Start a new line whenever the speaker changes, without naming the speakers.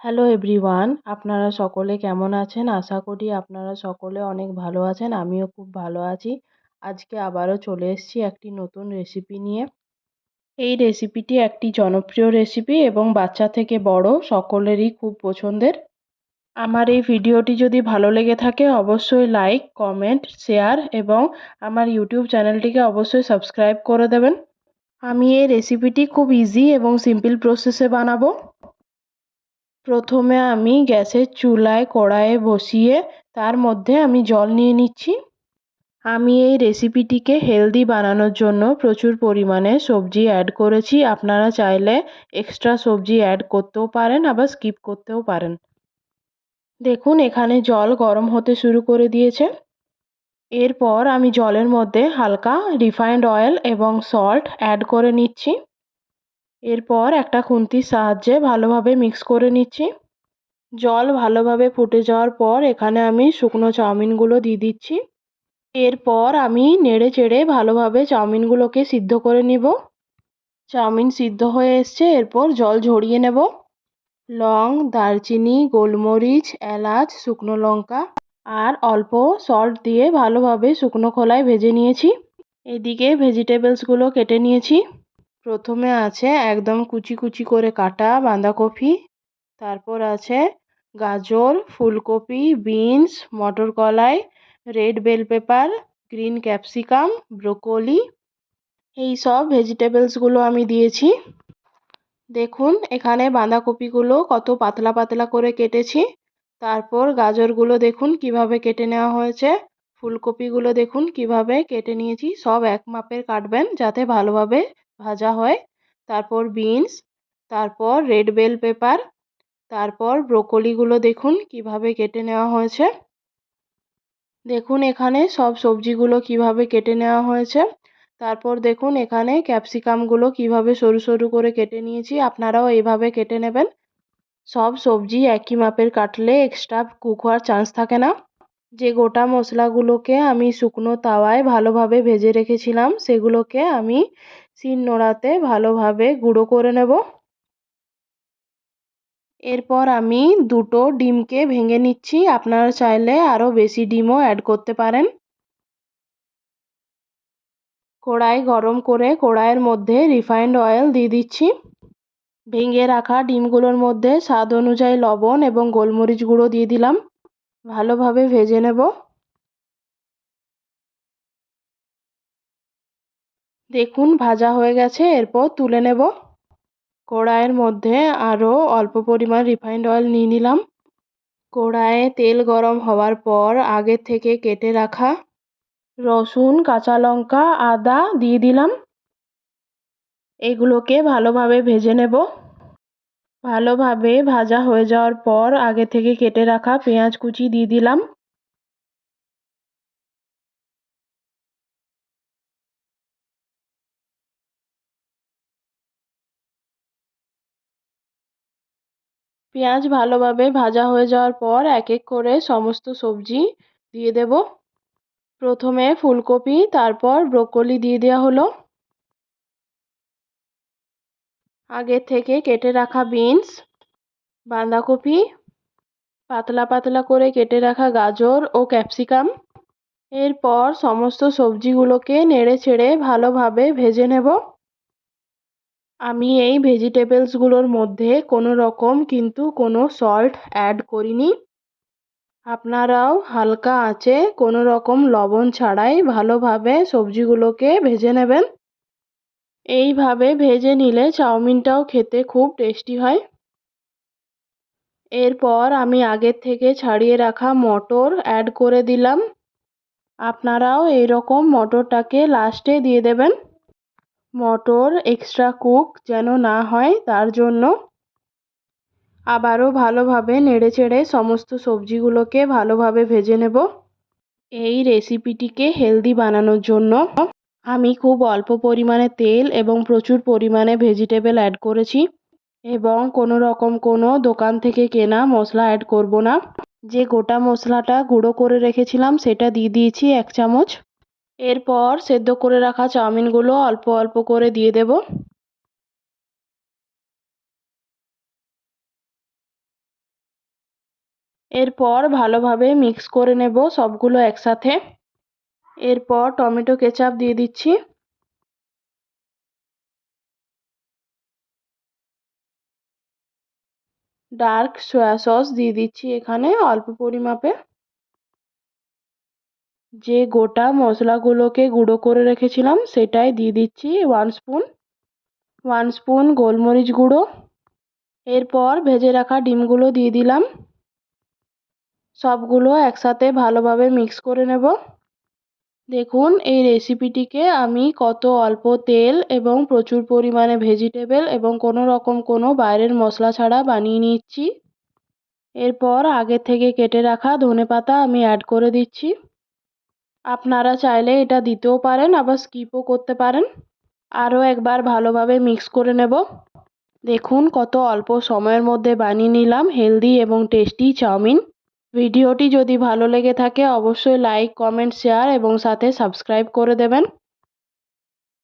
Hello everyone আপনারা সকলে কেমন আছেন? আশা করি আপনারা সকলে অনেক ভালো আছেন। আমিও খুব ভালো আছি। আজকে আবারও চলে এসেছি একটি নতুন রেসিপি নিয়ে। এই রেসিপিটি একটি জনপ্রিয় রেসিপি এবং বাচ্চা থেকে বড় সকলেরই খুব পছন্দের। আমার এই ভিডিওটি যদি ভালো লেগে থাকে, অবশ্যই লাইক কমেন্ট শেয়ার এবং আমার ইউটিউব চ্যানেলটিকে অবশ্যই সাবস্ক্রাইব করে দেবেন। আমি এই রেসিপিটি খুব ইজি এবং সিম্পল প্রসেসে বানাবো। প্রথমে আমি গ্যাসের চুলায় কড়াইয়ে বসিয়ে তার মধ্যে আমি জল নিয়ে নিচ্ছি। আমি এই রেসিপিটিকে হেলদি বানানোর জন্য প্রচুর পরিমাণে সবজি অ্যাড করেছি। আপনারা চাইলে এক্সট্রা সবজি অ্যাড করতেও পারেন, আবার স্কিপ করতেও পারেন। দেখুন, এখানে জল গরম হতে শুরু করে দিয়েছে। এরপর আমি জলের মধ্যে হালকা রিফাইন্ড অয়েল এবং সল্ট অ্যাড করে নিচ্ছি। এরপর একটা খুন্তির সাহায্যে ভালোভাবে মিক্স করে নিচ্ছি। জল ভালোভাবে ফুটে যাওয়ার পর এখানে আমি শুকনো চাউমিনগুলো দিয়ে দিচ্ছি। এরপর আমি নেড়ে চেড়ে ভালোভাবে চাউমিনগুলোকে সিদ্ধ করে নিব। চাউমিন সিদ্ধ হয়ে এসছে, এরপর জল ঝরিয়ে নেব। লং, দারচিনি, গোলমরিচ, এলাচ, শুকনো লঙ্কা আর অল্প সল্ট দিয়ে ভালোভাবে শুকনো খোলায় ভেজে নিয়েছি। এদিকে ভেজিটেবলসগুলো কেটে নিয়েছি। প্রথমে আছে একদম কুচি কুচি করে কাটা বাঁধাকপি, তারপর আছে গাজর, ফুলকপি, বিনস মটর কলাই red bell pepper, green capsicum, broccoli, এই সব ভেজিটেবলসগুলো আমি দিয়েছি। দেখুন, এখানে বাঁধাকপিগুলো কত পাতলা পাতলা করে কেটেছি। তারপর গাজরগুলো দেখুন কীভাবে কেটে নেওয়া হয়েছে। ফুলকপিগুলো দেখুন কীভাবে কেটে নিয়েছি। সব এক মাপের কাটবেন যাতে ভালোভাবে ভাজা হয়। তারপর বিনস তারপর রেড বেল পেপার তারপর ব্রোকলিগুলো দেখুন কীভাবে কেটে নেওয়া হয়েছে। দেখুন এখানে সব সবজিগুলো কীভাবে কেটে নেওয়া হয়েছে। তারপর দেখুন এখানে ক্যাপসিকামগুলো কীভাবে সরু সরু করে কেটে নিয়েছি, আপনারাও এইভাবে কেটে নেবেন। সব সবজি একই মাপের কাটলে এক্সট্রা কুক হওয়ার চান্স থাকে না। যে গোটা মশলাগুলোকে আমি শুকনো তাওয়ায় ভালোভাবে ভেজে রেখেছিলাম, সেগুলোকে আমি শিল নোড়াতে ভালোভাবে গুঁড়ো করে নেব। এরপর আমি দুটো ডিমকে ভেঙে নিচ্ছি। আপনারা চাইলে আরও বেশি ডিমও অ্যাড করতে পারেন। কড়াই গরম করে কড়াইয়ের মধ্যে রিফাইন্ড অয়েল দিয়ে দিচ্ছি। ভেঙে রাখা ডিমগুলোর মধ্যে স্বাদ অনুযায়ী লবণ এবং গোলমরিচ গুঁড়ো দিয়ে দিলাম। ভালোভাবে ভেজে নেব। দেখুন, ভাজা হয়ে গেছে, এরপর তুলে নেব। কড়াইয়ের মধ্যে আরও অল্প পরিমাণ রিফাইন্ড অয়েল নিয়ে নিলাম। কড়াইয়ে তেল গরম হওয়ার পর আগে থেকে কেটে রাখা রসুন, কাঁচা লঙ্কা, আদা দিয়ে দিলাম। এগুলোকে ভালোভাবে ভেজে নেব। ভালোভাবে ভাজা হয়ে যাওয়ার পর আগে থেকে কেটে রাখা পেঁয়াজ কুচি দিয়ে দিলাম। পেঁয়াজ ভালোভাবে ভাজা হয়ে যাওয়ার পর এক এক করে সমস্ত সবজি দিয়ে দেব। প্রথমে ফুলকপি, তারপর ব্রোকলি দিয়ে দেওয়া হলো। আগে থেকে কেটে রাখা বিনস, বাঁধাকপি, পাতলা পাতলা করে কেটে রাখা গাজর ও ক্যাপসিকাম। এরপর সমস্ত সবজিগুলোকে নেড়ে ছেড়ে ভালোভাবে ভেজে নেব। আমি এই ভেজিটেবলসগুলোর মধ্যে কোনো রকম কিন্তু কোনো সল্ট অ্যাড করিনি। আপনারাও হালকা আঁচে কোনো রকম লবণ ছাড়াই ভালোভাবে সবজিগুলোকে ভেজে নেবেন। এইভাবে ভেজে নিলে চাউমিনটাও খেতে খুব টেস্টি হয়। এরপর আমি আগের থেকে ছাড়িয়ে রাখা মটর অ্যাড করে দিলাম। আপনারাও এইরকম মটরটাকে লাস্টে দিয়ে দেবেন। মটর এক্সট্রা কুক যেন না হয়, তার জন্য আবারও ভালোভাবে নেড়ে চেড়ে সমস্ত সবজিগুলোকে ভালোভাবে ভেজে নেব। এই রেসিপিটিকে হেলদি বানানোর জন্য আমি খুব অল্প পরিমাণে তেল এবং প্রচুর পরিমাণে ভেজিটেবল অ্যাড করেছি এবং কোনো রকম কোনো দোকান থেকে কেনা মশলা অ্যাড করব না। যে গোটা মশলাটা গুঁড়ো করে রেখেছিলাম, সেটা দিয়ে দিয়েছি এক চামচ। এরপর সেদ্ধ করে রাখা চাউমিনগুলো অল্প অল্প করে দিয়ে দেব। এরপর ভালোভাবে মিক্স করে নেব সবগুলো একসাথে। এরপর টমেটো কেচাপ দিয়ে দিচ্ছি। ডার্ক সয়া সস দিয়ে দিচ্ছি এখানে অল্প পরিমাপে। যে গোটা মশলাগুলোকে গুঁড়ো করে রেখেছিলাম, সেটাই দিয়ে দিচ্ছি ওয়ান স্পুন ওয়ান স্পুন গোলমরিচ গুঁড়ো। এরপর ভেজে রাখা ডিমগুলো দিয়ে দিলাম। সবগুলো একসাথে ভালোভাবে মিক্স করে নেব। দেখুন, এই রেসিপিটিকে আমি কত অল্প তেল এবং প্রচুর পরিমাণে ভেজিটেবল এবং কোনো রকম কোনো বাইরের মশলা ছাড়া বানিয়ে নিচ্ছি। এরপর আগে থেকে কেটে রাখা ধনে পাতা আমি অ্যাড করে দিচ্ছি। আপনারা চাইলে এটা দিতেও পারেন, আবার স্কিপও করতে পারেন। আরও একবার ভালোভাবে মিক্স করে নেব। দেখুন কত অল্প সময়ের মধ্যে বানিয়ে নিলাম হেলদি এবং টেস্টি চাউমিন। ভিডিওটি যদি ভালো লেগে থাকে, অবশ্যই লাইক কমেন্ট শেয়ার এবং সাথে সাবস্ক্রাইব করে দেবেন।